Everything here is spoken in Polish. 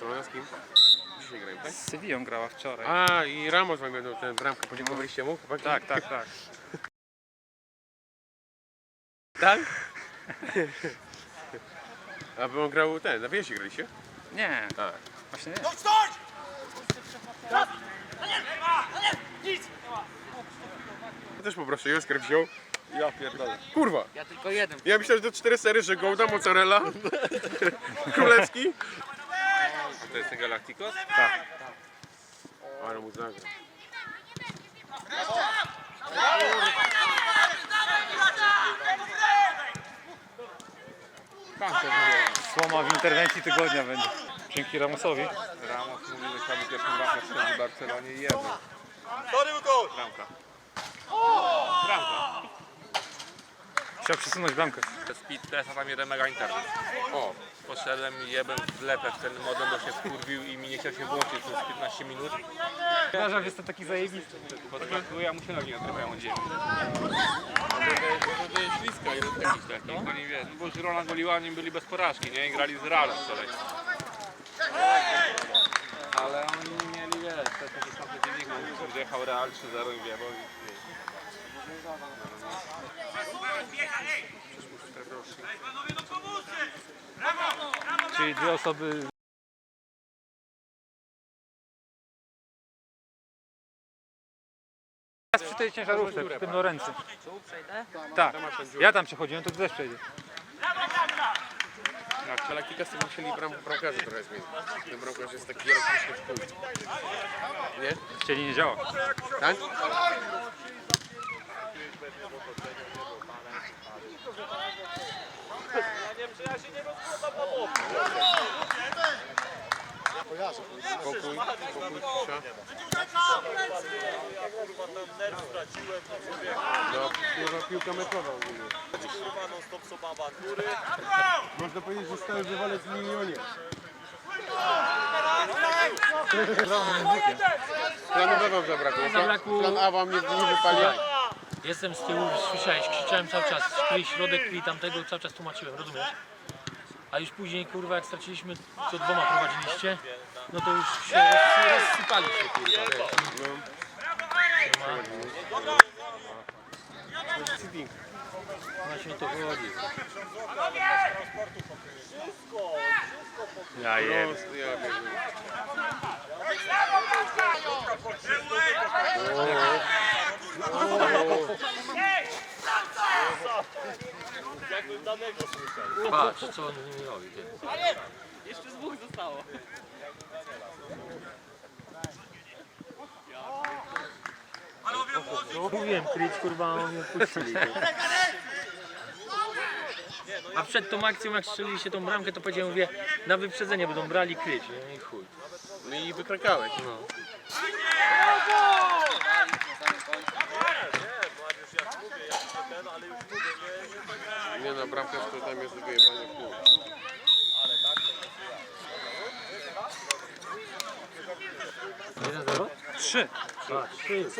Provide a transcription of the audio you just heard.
Co, z kim? Dzisiaj grają, tak? Z Sewillą grała wczoraj. A, i Ramos wam będą tę bramkę, podziękowaliście mu? chłopaki? Tak, tak, tak. Tak? A by on grał ten, na wyjeździe graliście? Nie, A. właśnie nie. Ja też poproszę, Josker wziął. Ja pierdolę. Kurwa! Ja tylko jeden. Ja myślałem, że to cztery sery, że Gołda, Mozzarella, Królewski. To jest ten Galacticos? Tak. Ale mu zagra. Słoma w interwencji tygodnia będzie. Dzięki Ramosowi. Ramos mówił, że chciałby pierwszą bramkę strzelić w Barcelonie i jedną. Bramka. Bramka. Chciał przesunąć bramkę. Speed test, a tam jeden mega internet. O, poszedłem i jebem w lepę w ten modem, bo się skurwił i mi nie chciał się włączyć przez 15 minut. Uważam, że jestem taki zajebisty. Podskakuję, a mu się nogi odrywają od ziemi. To jest śliska taki, no nie wiem, no bo Girona goliła, nie byli bez porażki, nie? I grali z Realem wczoraj. Ale oni mieli, wiesz, te takie szanse wynik, no, wjechał Real 3-0 i wiesz. Czyli dwie osoby Teraz przy tej ciężarówce, przy tym Lorency. Tak. Ja tam przechodziłem, to ty też przejdziesz. Tak, Galacticos to musieli bram, bramkarza trochę zmienić. Ten bramkarz jest taki elektryczny w chuj. Nie? Chcieli nie działa. Tak? Spokój, spokój, cisza. No, kurwa, piłka metrowa ogólnie. Można powiedzieć, że stały wywalec w milionie. Planu B wam zabrakło. Plan, Zabrakło- plan A wam nie, nie wypalił. Jestem z tyłu, słyszałeś, krzyczałem cały czas, kryj środek, kryj tamtego, cały czas tłumaczyłem, rozumiesz? A już później, kurwa, jak straciliśmy, co dwoma prowadziliście, no to już się roz, rozsypali się, kurwa, wiesz. Sitting. Właśnie o to chodzi. Ja jem. Prosto, ja pierdolę. Patrz, co on z nimi robi, ty. No, mówiłem, kryć, kurwa, oni puścili. A przed tą akcją, jak strzeliliście tą bramkę, to powiedziałem, mówię, na wyprzedzenie będą brali kryć, nie? I chuj. No i wykrakałeś. No. Nie no, bramkarz to tam jest do wyjebania w pół. Trzy. Trzy.